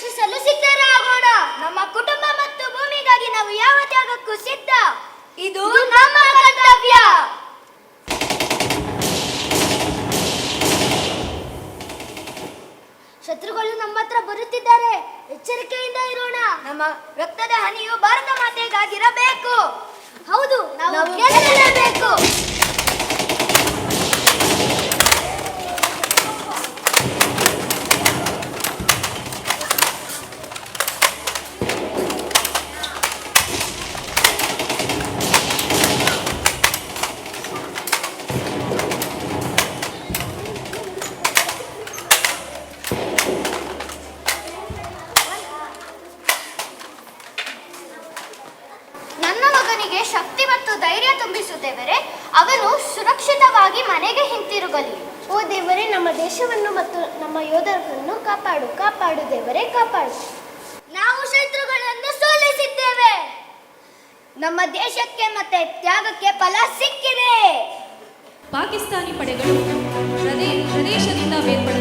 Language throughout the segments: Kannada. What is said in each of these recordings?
ರಕ್ಷಿಸಲು ಸಿದ್ಧರಾಗೋಣ. ನಮ್ಮ ಕುಟುಂಬ ಮತ್ತು ಭೂಮಿಗಾಗಿ ನಾವು ಯಾವ ತ್ಯಾಗಕ್ಕೂ ಸಿದ್ಧ. ಇದು ನಮ್ಮ ಕರ್ತವ್ಯ. ಶತ್ರುಗಳು ನಮ್ಮ ಹತ್ರ ಬರುತ್ತಿದ್ದಾರೆ. ಎಚ್ಚರಿಕೆಯಿಂದ ಇರೋಣ. ನಮ್ಮ ರಕ್ತದ ಹನಿಯು ಭಾರತ ಮಾತೆಗಾಗಿರಬೇಕು. ಮಗನಿಗೆ ಶಕ್ತಿ ಮತ್ತು ಧೈರ್ಯ ತುಂಬಿಸು ದೇವರೇ ಅವನು ಸುರಕ್ಷಿತವಾಗಿ ಮನೆಗೆ ಹಿಂತಿರುಗಲಿ. ಓ ದೇವರೇ, ನಮ್ಮ ದೇಶವನ್ನು ಮತ್ತು ನಮ್ಮ ಯೋಧರನ್ನು ಕಾಪಾಡು ಕಾಪಾಡು ದೇವರೇ, ಕಾಪಾಡು. ನಾವು ಶತ್ರುಗಳನ್ನು ಸೋಲಿಸಿದ್ದೇವೆ. ನಮ್ಮ ದೇಶಕ್ಕೆ ಮತ್ತೆ ತ್ಯಾಗಕ್ಕೆ ಫಲ ಸಿಕ್ಕಿದೆ. ಪಾಕಿಸ್ತಾನಿ ಪಡೆಗಳು ಪ್ರದೇ ಪ್ರದೇಶದಿಂದ ಬೇರ್ಪಡುತ್ತವೆ.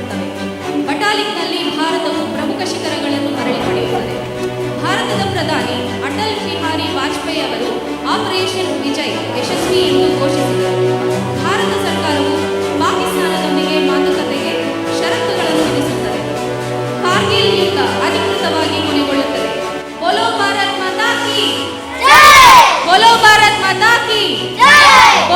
भारत माता की। जय।